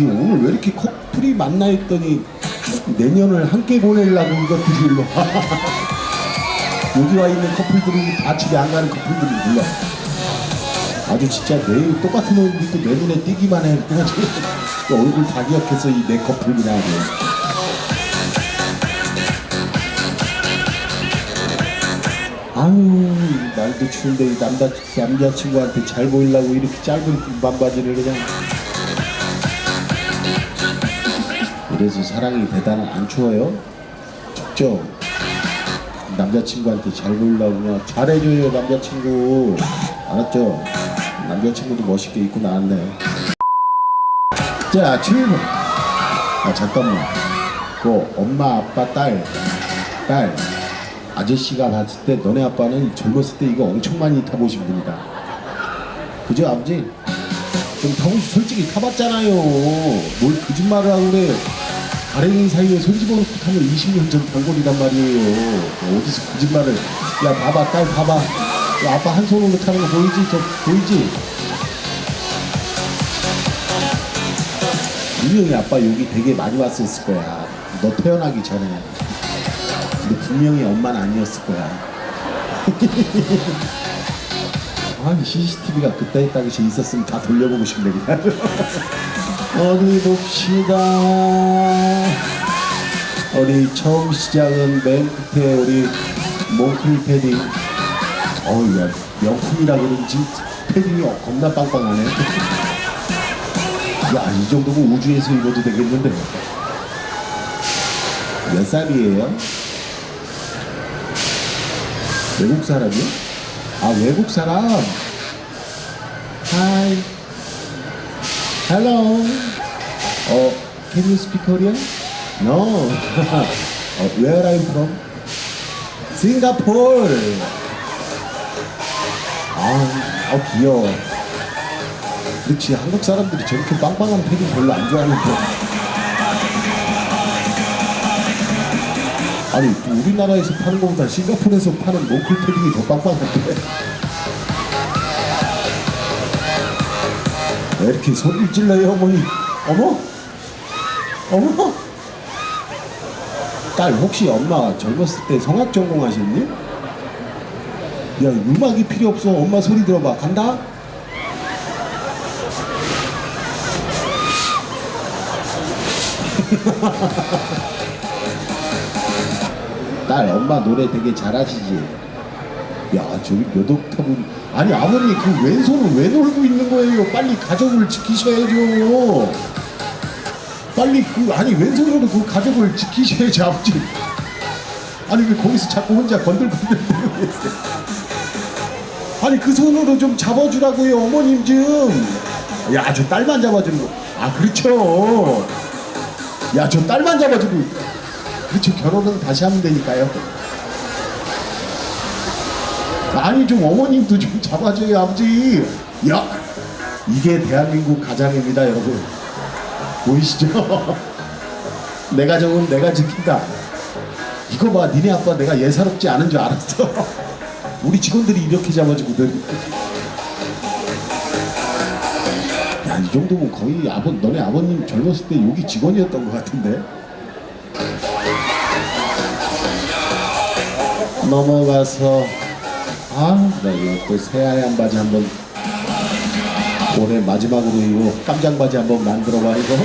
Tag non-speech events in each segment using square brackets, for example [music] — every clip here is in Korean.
이 오늘 왜 이렇게 커플이 만나 있더니 내년을 함께 보내려고 이것들이 일로 와. [laughs] 여기 와 있는 커플들은 다 집에 안 가는 커플들이 몰라. 아주 진짜 내일 똑같은 옷 입고 내 눈에 띄기만 해. 그래가지고 그 얼굴 다 기억해서 이 내 커플 그냥 하고. 아유 날도 추운데 이 남자 남자친구한테 잘 보이려고 이렇게 짧은 반바지를 그냥 이래서 사랑이 대단한 안 추워요? 춥죠? 남자친구한테 잘 보이려고 잘해줘요 남자친구. 알았죠? 남자친구도 멋있게 입고 나왔네. 자 출발 아 잠깐만. 그 엄마 아빠 딸 딸. 아저씨가 봤을 때 너네 아빠는 젊었을 때 이거 엄청 많이 타보신 분이다. 그죠 아버지? 좀 타보 솔직히 타봤잖아요. 뭘 거짓말을 하고 그래 가랭이 사이에 손 집어넣고 타면 20년 전 단골이란 말이에요. 어디서 거짓말을. 야 봐봐 딸 봐봐. 야, 아빠 한 손으로 타는 거 보이지? 저 보이지? 분명히 아빠 여기 되게 많이 왔었을 거야. 너 태어나기 전에. 근데 분명히 엄마는 아니었을 거야. [laughs] 아 CCTV가 그때 당시에 있었으면 다 돌려보고 싶네 그냥 [laughs] 어디 봅시다. 우리 처음 시작은 맨 끝에 우리 몽클 패딩. 어우 야 명품이라 그런지 패딩이 겁나 빵빵하네. 야 이 정도면 우주에서 입어도 되겠는데. 몇 살이에요? 외국 사람이요? 아 외국 사람. Hi Hello. 어 Can you speak Korean? No. [laughs] 어, Where are you from? Singapore. 아, 아 귀여워. 그렇지 한국 사람들이 저렇게 빵빵한 패딩 별로 안 좋아하는데. 아니 우리나라에서 파는 것보다 싱가포르에서 파는 로컬 패딩이 더 빵빵한데 왜 이렇게 소리를 질러요 어머니. 어머? 어머? 딸 혹시 엄마 젊었을 때 성악 전공하셨니? 야 음악이 필요 없어. 엄마 소리 들어봐. 간다. [laughs] 딸 엄마 노래 되게 잘하시지? 야 저기 몇 옥타브 아니 아버님 그 왼손을 왜 놀고 있는 거예요? 빨리 가족을 지키셔야죠. 빨리 그 아니 왼손으로 그 가족을 지키셔야지 아버지. 아니 왜 거기서 자꾸 혼자 건들건들 대고 계세요 아니 그 손으로 좀 잡아주라고요 어머님 좀 야 저 딸만 잡아주는 거 아 그렇죠. 야 저 딸만 잡아주고 그렇죠. 결혼은 다시 하면 되니까요 아니 좀 어머님도 좀 잡아줘요 아버지. 야 이게 대한민국 가장입니다 여러분. 보이시죠? [laughs] 내 가정은 내가 지킨다. 이거 봐 니네 아빠 내가 예사롭지 않은 줄 알았어. [laughs] 우리 직원들이 이렇게 잡아주거든 야이 정도면 거의 아버 너네 아버님 젊었을 때 여기 직원이었던 것 같은데. 넘어가서 아 나 이거 또 새하얀 바지 한번 올해 마지막으로 이거 깜장 바지 한번 만들어봐 이거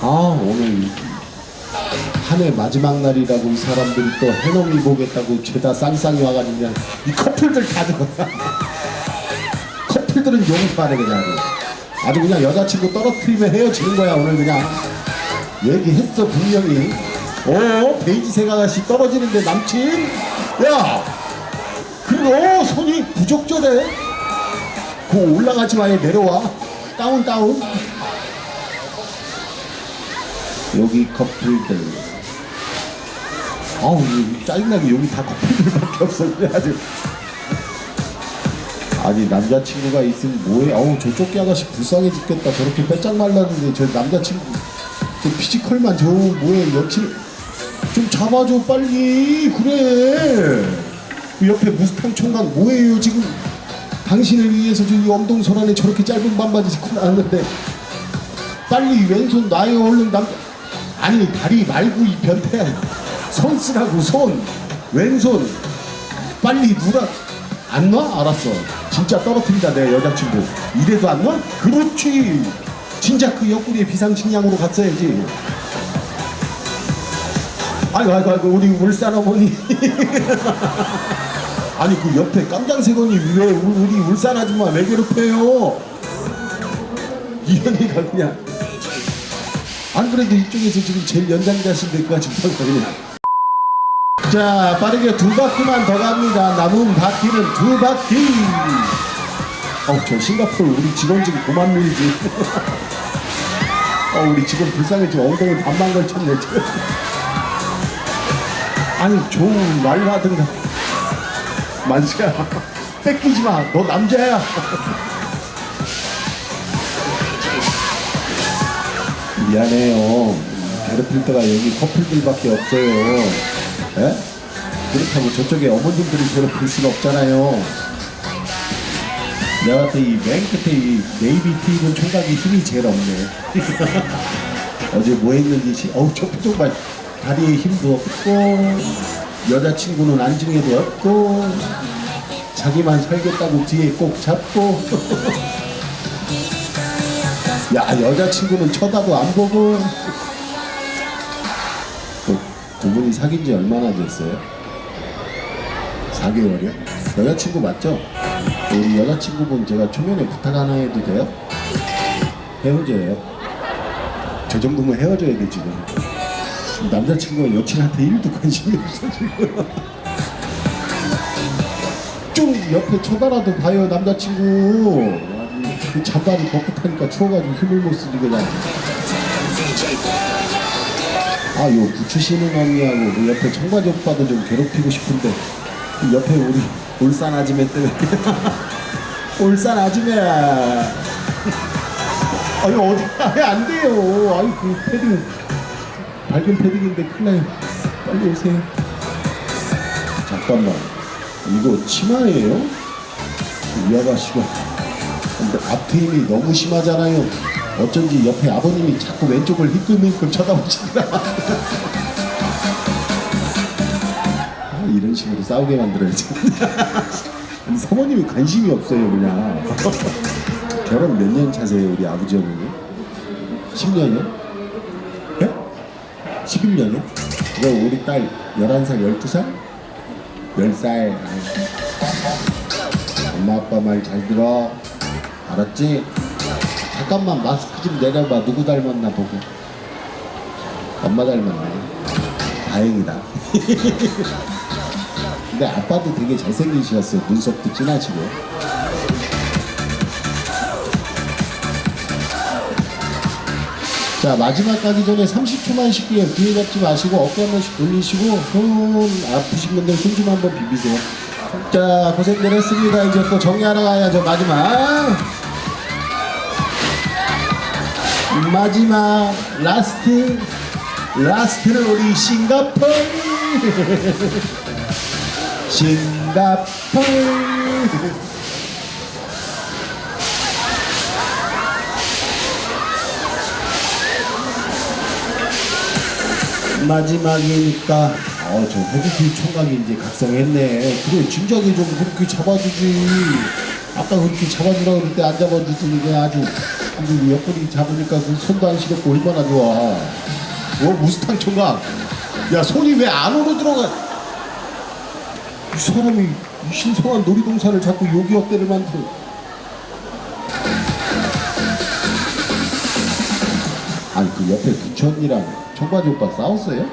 아 오늘 한 해 마지막 날이라고 이 사람들이 또 해넘이 보겠다고 죄다 쌍쌍이 와가지고 그냥 이 커플들 다 들어 [laughs] 커플들은 용서하네 그냥. 아주 그냥 여자친구 떨어뜨리면 헤어지는 거야 오늘 그냥. 얘기했어 분명히 어 베이지색 아가씨 떨어지는데 남친. 야 그거 손이 부적절해. 그 올라가지 마요 내려와. 다운 다운. 여기 커플들. 아우 짜증나게 여기 다 커플들밖에 없어 그래가지고 아니 남자친구가 있으면 뭐해? 아우 저 쫓기 아가씨 불쌍해 죽겠다. 저렇게 빼짝 말랐는데 저 남자친구 저 피지컬만 좋으면 뭐해? 여친 좀 잡아줘 빨리. 그래. 그 옆에 무스탕 총각 뭐해요 지금? 당신을 위해서 저이 엄동설안에 저렇게 짧은 반바지 입고 나왔는데 빨리 왼손 놔요 얼른 남 아니 다리 말고 이 변태야. 손 쓰라고 손. 왼손. 빨리 누라 안 놔? 알았어. 진짜 떨어뜨린다 내 여자친구. 이래도 안 놔? 그렇지. 진짜 그 옆구리에 비상식량으로 갔어야지 아이고 아이고 아이고 우리 울산 어머니 [laughs] 아니 그 옆에 깜장색 언니 왜 우- 우리 울산 아줌마 왜 괴롭혀요? [laughs] 이 언니가 그냥. 안 그래도 이쪽에서 지금 제일 연장자신데 그 아줌마가 그냥. 자 빠르게 두 바퀴만 더 갑니다. 남은 바퀴는 두 바퀴. 어저 싱가포르 우리 직원 지금 고만 밀지. [laughs] 어 우리 직원 불쌍해. 지금 엉덩이 반만 걸쳤네 지금 아니 좋은 말 하든가. 만수야. 뺏기지 마너 남자야. 미안해요. 괴롭힐 때가 여기 커플들밖에 없어요. 예? 그렇다고 저쪽에 어머님들이 괴롭힐 수는 없잖아요. 내가 봤을 때이맨 끝에 이 네이비 티 입은 총각이 힘이 제일 없네. [laughs] 어제 뭐 했는지 시- 어우 저 표정 봐 다리에 힘도 없고 여자친구는 안중에도 없고 자기만 살겠다고 뒤에 꼭 잡고 [laughs] 야 여자친구는 쳐다도 안 보고 그, 두 분이 사귄 지 얼마나 됐어요? 4개월이요? 여자친구 맞죠? 우리 여자친구분 제가 초면에 부탁 하나 해도 돼요? 헤어져요 저 정도면 헤어져야 돼 지금 남자친구가 여친한테 1도 관심이 없어 지금. 좀 옆에 쳐다라도 봐요 남자친구. 아니, 그 잠바를 벗고 타니까 추워가지고 힘을 못 쓰지 그냥. 아요 부추 신은 언니하고 그 옆에 청바지 오빠도 좀 괴롭히고 싶은데 그 옆에 우리 울산 아줌마 때문에 [laughs] 울산 아줌마 아유 어디 아예 안 돼요. 아유 그 패딩 밝은 패딩인데 큰일 나요. 빨리 오세요. 잠깐만. 이거 치마예요? 이 아가씨가. 근데 앞트임이 너무 심하잖아요. 어쩐지 옆에 아버님이 자꾸 왼쪽을 힐끔힐끔 쳐다보시더라. [laughs] 아, 이런 식으로 싸우게 만들어야지. 아니 [laughs] 사모님이 관심이 없어요 그냥. [laughs] 결혼 몇 년 차세요 우리 아버지 어머니? 10년이요? 예? 11년이요? 그럼 우리 딸 11살 12살? 10살 엄마 아빠 말 잘 들어 알았지? 잠깐만 마스크 좀 내려봐 누구 닮았나 보고 엄마 닮았네 다행이다 [laughs] 근데 아빠도 되게 잘생기셨어요 눈썹도 진하시고 자 마지막 가기 전에 30초만 쉴게요 뒤에 잡지 마시고 어깨 한 번씩 돌리시고 손 아프신 분들 손좀 한번 비비세요. 자 고생들 했습니다. 이제 또 정리하러 가야죠. 마지막. 마지막 라스트 라스트는 우리 싱가폴. [laughs] 싱가폴 마지막이니까. 어저 헤드필 총각이 이제 각성했네. 그래 진작에 좀 그렇게 잡아주지. 아까 그렇게 잡아주라고 그럴 때 안 잡아주더니 그냥 아주 아주 옆구리 잡으니까 그 손도 안 시렵고 얼마나 좋아. 어 무스탕 총각. 야 손이 왜 안으로 들어가? 이 사람이 이 신성한 놀이동산을 자꾸 요기 어때를 만들어 아니 그 옆에 부천이랑 청바지 오빠 싸웠어요?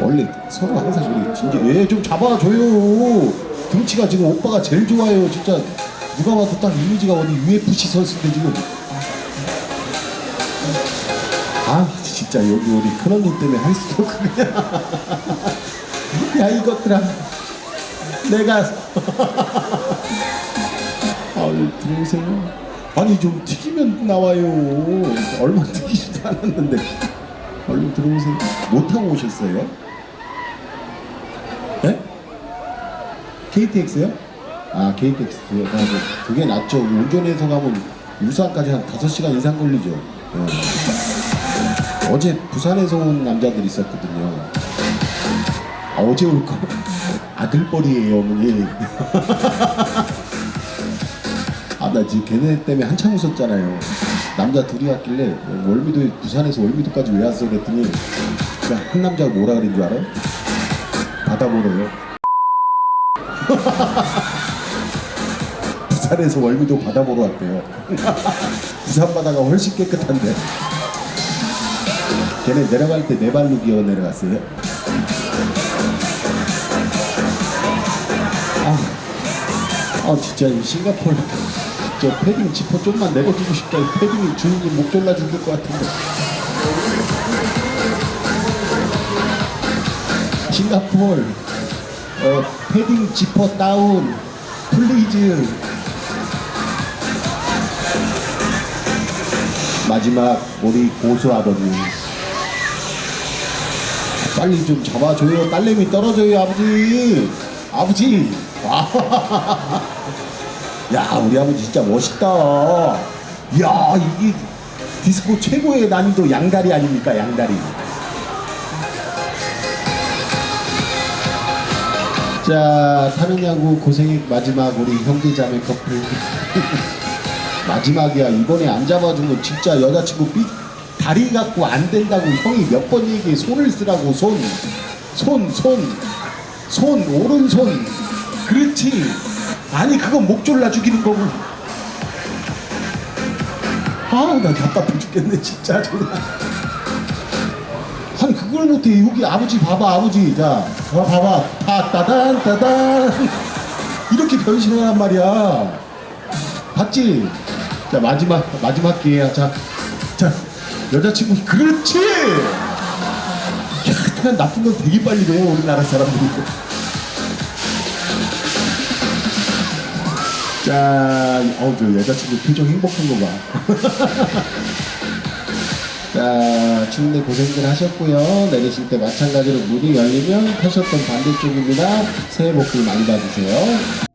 원래 서로 항상 우리 진짜 얘좀 잡아줘요. 등치가 지금 오빠가 제일 좋아요. 진짜 누가 봐도 딱 이미지가 어디 UFC 선수인데 지금. 아 진짜 여기 우리 큰 언니 때문에 할 수도 그냥 [laughs] 야 이것들아. 내가. [laughs] 아유 들어오세요. 아니 좀 튀기면 나와요. 얼마 튀기지도 않았는데 얼른 들어오세요. 못 타고 오셨어요? 네? KTX요? 아 개인 텍스트 가고 그게 낫죠. 운전해서 가면 울산까지 한 5시간 이상 걸리죠. 예. 어제 부산에서 온 남자들이 있었거든요. 아, 어제 올 거. 아들뻘이에요 어머니. [laughs] 아 나 지금 걔네 때문에 한참 웃었잖아요 남자 둘이 왔길래 월미도 부산에서 월미도까지 왜 왔어 그랬더니 그냥 한 남자가 뭐라 그런 줄 알아요? 바다 보러요. [laughs] 부산에서 월미도 바다 보러 왔대요. [laughs] 부산 바다가 훨씬 깨끗한데. 걔네 내려갈 때 네 발로 기어 내려갔어요. 아, 아 진짜 이 싱가포르 저 패딩 지퍼 좀만 내려주고 싶다. 이 패딩이 주인이 목 졸라 죽을 것 같은데. 싱가포르 어, 패딩 지퍼 다운. 플리즈. 마지막 우리 고수 아버님. 빨리 좀 잡아줘요. 딸내미 떨어져요 아버지. 아버지 [laughs] 야 우리 아버지 진짜 멋있다. 야 이게 디스코 최고의 난이도 양다리 아닙니까 양다리? 자 타는 야구 고생의 마지막 우리 형제자매 커플. [laughs] 마지막이야. 이번에 안 잡아준 거 진짜 여자친구 삐 다리 갖고 안 된다고 형이 몇 번 얘기해. 손을 쓰라고. 손 손, 손, 손, 오른손. 그렇지. 아니, 그건 목 졸라 죽이는 거고. 아, 나 답답해 죽겠네, 진짜. 정말. 아니, 그걸 못해. 여기 아버지 봐봐, 아버지. 자, 봐, 봐봐. 타, 따단, 따단. 이렇게 변신하란 말이야. 봤지? 자, 마지막, 마지막 기회야. 자, 자, 여자친구, 그렇지! 야, 그냥 나쁜 건 되게 빨리 돼요, 우리나라 사람들이. 자, 어우, 저 여자친구 표정 행복한 거 봐. [laughs] 자, 추운데 고생들 하셨고요. 내리실 때 마찬가지로 문이 열리면 타셨던 반대쪽입니다. 새해 복들 많이 받으세요.